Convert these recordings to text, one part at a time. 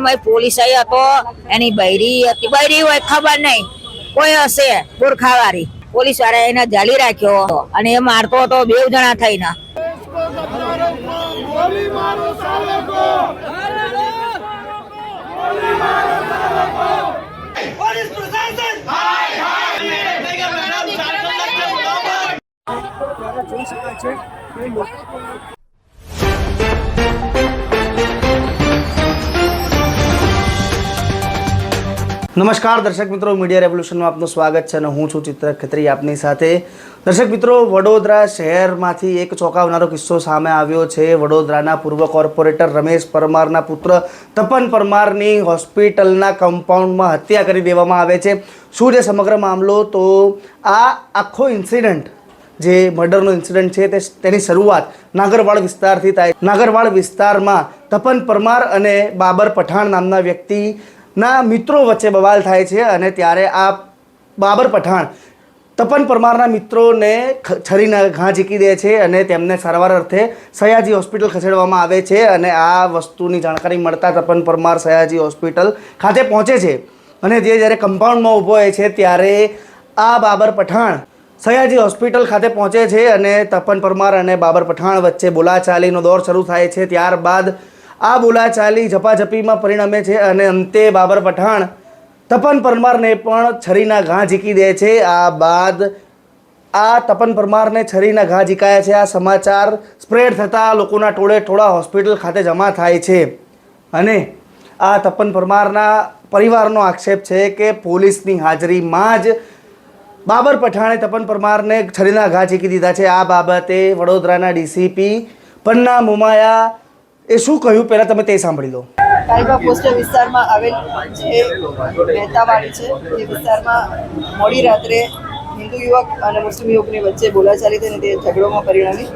બાકીની પોલીસ આવી હતો એની બૈરી હતી. બૈરી હોય ખબર નહીં. કોઈ હશે પુરખાવાળી પોલીસવાળા એને જાળી રાખ્યો અને એ મારતો હતો બે જણા થઈને. નમસ્કાર, દર્શક મિત્રો, મીડિયા રેવોલ્યુશનમાં આપનું સ્વાગત છે અને હું છું ચિત્ર ખત્રી આપની સાથે. દર્શક મિત્રો, વડોદરા શહેરમાંથી એક ચોંકાવનારો કિસ્સો સામે આવ્યો છે. વડોદરાના પૂર્વ કોર્પોરેટર રમેશ પરમારના પુત્ર તપન પરમારની હોસ્પિટલના કમ્પાઉન્ડમાં હત્યા કરી દેવામાં આવે છે. શું છે સમગ્ર મામલો? તો આ આખો ઇન્સિડન્ટ, જે મર્ડરનો ઇન્સિડન્ટ છે, તે તેની શરૂઆત નાગરવાડ વિસ્તારથી થાય. નાગરવાડ વિસ્તારમાં તપન પરમાર અને બાબર પઠાણ નામના વ્યક્તિના મિત્રો વચ્ચે બવાલ થાય છે અને ત્યારે આ બાબર પઠાણ તપન પરમારના મિત્રોને છરીના ઘા ઝીકી દે છે અને તેમને સારવાર અર્થે સયાજી હોસ્પિટલ ખસેડવામાં આવે છે અને આ વસ્તુની જાણકારી મળતા તપન પરમાર સયાજી હોસ્પિટલ ખાતે પહોંચે છે. અને જે જ્યારે કમ્પાઉન્ડમાં ઊભો હોય છે ત્યારે આ બાબર પઠાણ સયાજી હોસ્પિટલ ખાતે પહોંચે છે અને તપન પરમાર અને બાબર પઠાણ વચ્ચે બોલાચાલીનો દોર શરૂ થાય છે. ત્યારબાદ આ બોલાચાલી ઝપાઝપીમાં પરિણમે છે અને અંતે બાબર પઠાણ તપન પરમારને પણ છરીના ઘા ઝીકી દે છે. આ બાદ આ તપન પરમારને છરીના ઘા ઝીકાયા છે. આ સમાચાર સ્પ્રેડ થતાં લોકોના ટોળે ટોળા હોસ્પિટલ ખાતે જમા થાય છે. અને આ તપન પરમારના પરિવારનો આક્ષેપ છે કે પોલીસની હાજરીમાં જ બાબર પઠાણે તપન પરમારને છરીના ઘા ઝીકી દીધા છે. આ બાબતે વડોદરાના ડીસીપી પન્ના મુમાયા એ શું કહ્યું? પહેલાં તમે તે સાંભળી લો. કાળીબા પોસ્ટર વિસ્તારમાં આવેલ જે મહેતાવાડી છે. તે વિસ્તારમાં મોડી રાત્રે હિન્દુ યુવક અને મુસ્લિમ યુવકની વચ્ચે બોલાચાલી થઈને તે ઝઘડોમાં પરિણમી.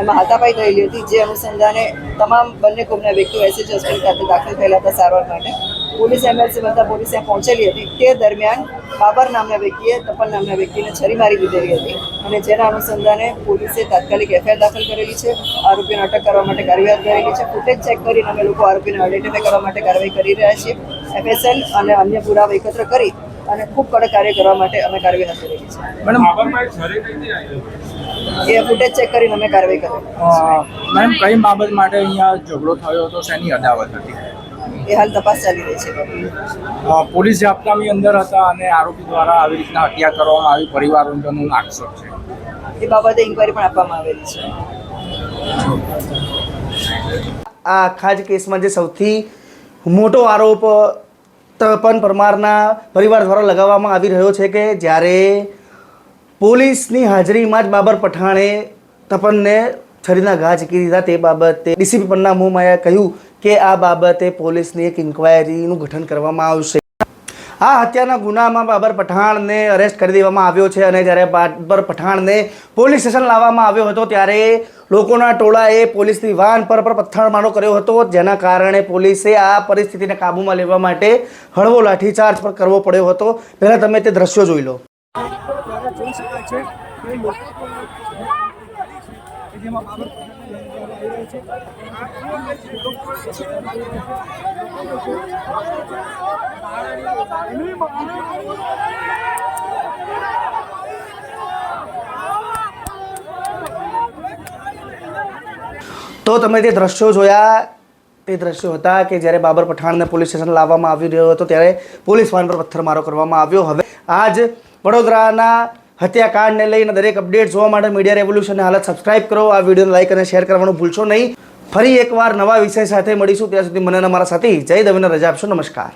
એમાં હાથાપાઈ થયેલી હતી, જે અનુસંધાને તમામ બંને કોમના વ્યક્તિઓ એસએચ હોસ્પિટલ ખાતે દાખલ થયેલા હતા સારવાર માટે. પોલીસ એમ્બ્યુલન્સ બધા પોલીસ ત્યાં પહોંચેલી હતી. તે દરમિયાન બાબર નામના વ્યક્તિએ તપન નામના વ્યક્તિને છરી મારી દીધેલી હતી અને જેના અનુસંધાને પોલીસે તાત્કાલિક એફઆઈઆર દાખલ કરેલી છે. આરોપીને અટક કરવા માટે કાર્યવાહી કરેલી છે. ફૂટેજ ચેક કરીને અમે લોકો આરોપીને આઈડેન્ટિફાઈ કરવા માટે કાર્યવાહી કરી રહ્યા છીએ. એફએસએલ અને અન્ય પુરાવા એકત્ર કરી અને ખૂબ કડક કાર્ય કરવા માટે અમે કાર્યવાહી હાથ ધરેલી છે. એ ફૂટેજ ચેક કરીને અમે કાર્યવાહી કરી મેડમ કઈ બાબત માટે અહીંયા ઝઘડો થયો હતો? શેની અદાવત હતી? એ હાલ તપાસ ચાલી રહી છે. પોલીસ જાપ્તાની અંદર હતા અને આરોપી દ્વારા આવી રીતના હત્યા કરવામાં આવી પરિવારજનોનો આક્ષેપ છે. એ બાબતે ઇન્કવાયરી પણ આપવામાં આવેલી છે. આ આખા જ કેસમાં જે સૌથી મોટો આરોપ તપન પરમારના પરિવાર દ્વારા લગાવવામાં આવી રહ્યો છે કે જ્યારે પોલીસની હાજરીમાં જ બાબર પઠાણે તપનને છરીના ઘા ઝીકી દીધા તે બાબતે ડીસીપી પન્ના મોમાએ કહ્યું કે આ બાબતે પોલીસની એક ઇન્ક્વાયરીનું ગઠન કરવામાં આવશે. આ હત્યાના ગુનામાં બાબર પઠાણને અરેસ્ટ કરી દેવામાં આવ્યો છે અને જ્યારે બાબર પઠાણને પોલીસ સ્ટેશન લાવવામાં આવ્યો હતો ત્યારે લોકોના ટોળાએ પોલીસની વાહન પર પર પથ્થરમારો કર્યો હતો, જેના કારણે પોલીસે આ પરિસ્થિતિને કાબૂમાં લેવા માટે હળવો લાઠીચાર્જ પણ કરવો પડ્યો હતો. પહેલાં તમે તે દ્રશ્યો જોઈ લો. તો તમે તે દ્રશ્યો જોયા, તે દ્રશ્યો હતા કે જ્યારે બાબર પઠાણને પોલીસ સ્ટેશન લાવવામાં આવી રહ્યો હતો, ત્યારે પોલીસ વાહન પર પથ્થરમારો કરવામાં આવ્યો. હવે આજ વડોદરાના હત્યાકાંડને લઈને દરેક અપડેટ જોવા માટે મીડિયા રેવોલ્યુશનને હાલત સબસ્ક્રાઇબ કરો. આ વિડીયોને લાઇક અને શેર કરવાનું ભૂલશો નહીં. ફરી એકવાર નવા વિષય સાથે મળીશું. ત્યાં સુધી મને અને મારા સાથી જય દવીને રજા આપશો. નમસ્કાર.